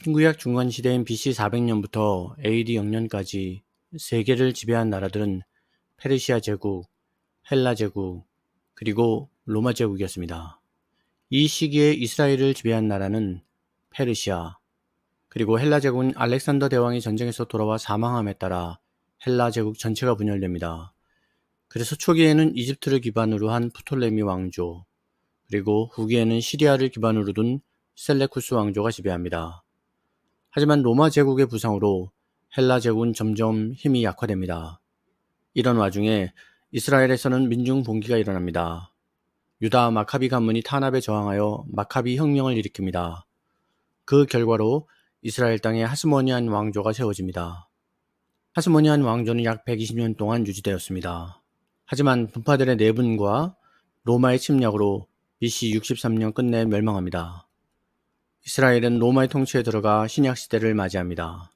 신구약 중간 시대인 BC 400년부터 AD 0년까지 세계를 지배한 나라들은 페르시아 제국, 헬라 제국, 그리고 로마 제국이었습니다. 이 시기에 이스라엘을 지배한 나라는 페르시아, 그리고 헬라 제국은 알렉산더 대왕이 전쟁에서 돌아와 사망함에 따라 헬라 제국 전체가 분열됩니다. 그래서 초기에는 이집트를 기반으로 한 프톨레미 왕조, 그리고 후기에는 시리아를 기반으로 둔 셀레쿠스 왕조가 지배합니다. 하지만 로마 제국의 부상으로 헬라 제국은 점점 힘이 약화됩니다. 이런 와중에 이스라엘에서는 민중 봉기가 일어납니다. 유다 마카비 가문이 탄압에 저항하여 마카비 혁명을 일으킵니다. 그 결과로 이스라엘 땅에 하스모니안 왕조가 세워집니다. 하스모니안 왕조는 약 120년 동안 유지되었습니다. 하지만 분파들의 내분과 로마의 침략으로 BC 63년 끝내 멸망합니다. 이스라엘은 로마의 통치에 들어가 신약 시대를 맞이합니다.